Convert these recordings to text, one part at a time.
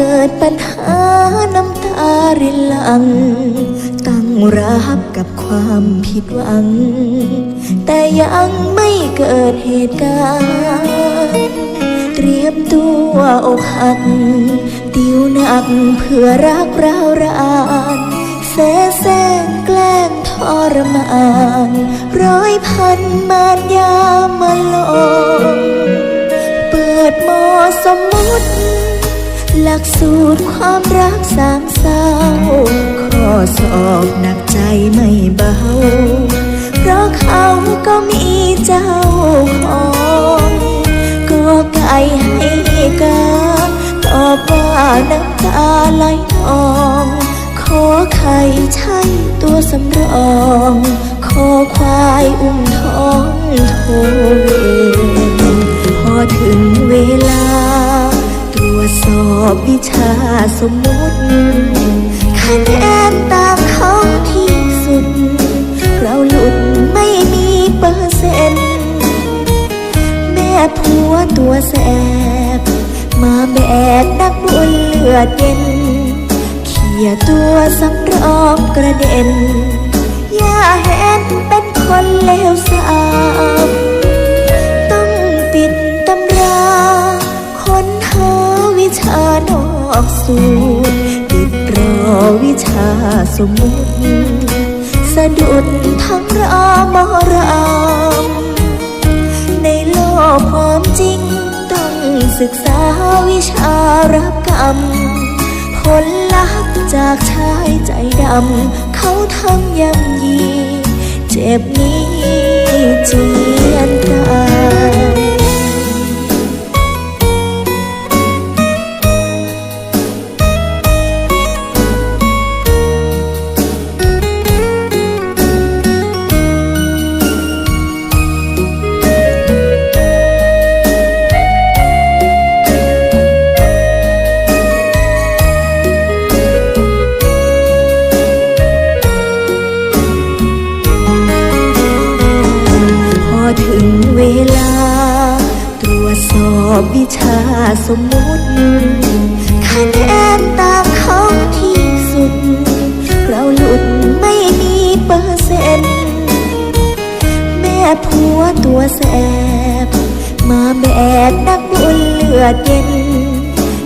กิดปัญหาน้ำตารินลัง ตั้งรับกับความผิดหวัง แต่ยังไม่เกิดเหตุการณ์เตรียมตัวอกหัก ติวหนักเพื่อรักเราวรานแสแสงแกล้งทรมาน ร้อยพันมารยามาลงเปิดมอสมมุติ หลักสูตรความรักสามเศร้าข้อสอบหนักใจไม่เบา เพราะเขาก็มีเจ้าของก็ไก่ให้กาตอบว่าน้ำตาไหลนอง ขอไข่ใช่ตัวสำรอง ขอควายอุ้มท้องโทเวพอถึงเวลา อบวิชาสมมุติคะแนนตามเขาที่สุด เราหลุดไม่มีเปอร์เซ็นต์แม่ผัวตัวแสบ มาแบกนักบุญเลือดเย็นเขี่ยตัวสำรองกระเด็น อย่าเห็นเป็น สูตร ติดรอวิชาสมมุติสะดุดทั้งรอมรามในโลกความจริง ต้องศึกษาวิชารับกรรม ผลลัพธ์จากชายใจดำ เขาทำย่ำยี เจ็บนี้เจียนตาย อบวิชาสมมุติคะแนนตามเขาที่สุด เราหลุดไม่มีเปอร์เซ็นต์แม่ผัวตัวแสบ มาแบกนักบุญเลือดเย็น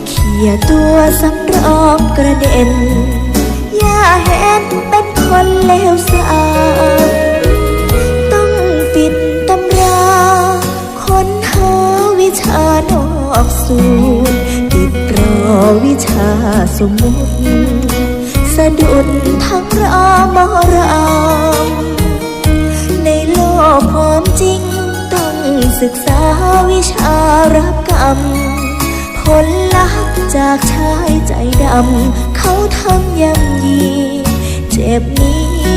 เขี่ยตัวสำรองกระเด็น อย่าเห็นเป็นคนเลวส อกสูตรติดรอวิชาสมมุติสะดุดทั้งรอมรามในโลกความจริง ต้องศึกษาวิชารับกรรม ผลลัพธ์จากชายใจดำ เขาทำยำยี เจ็บนี้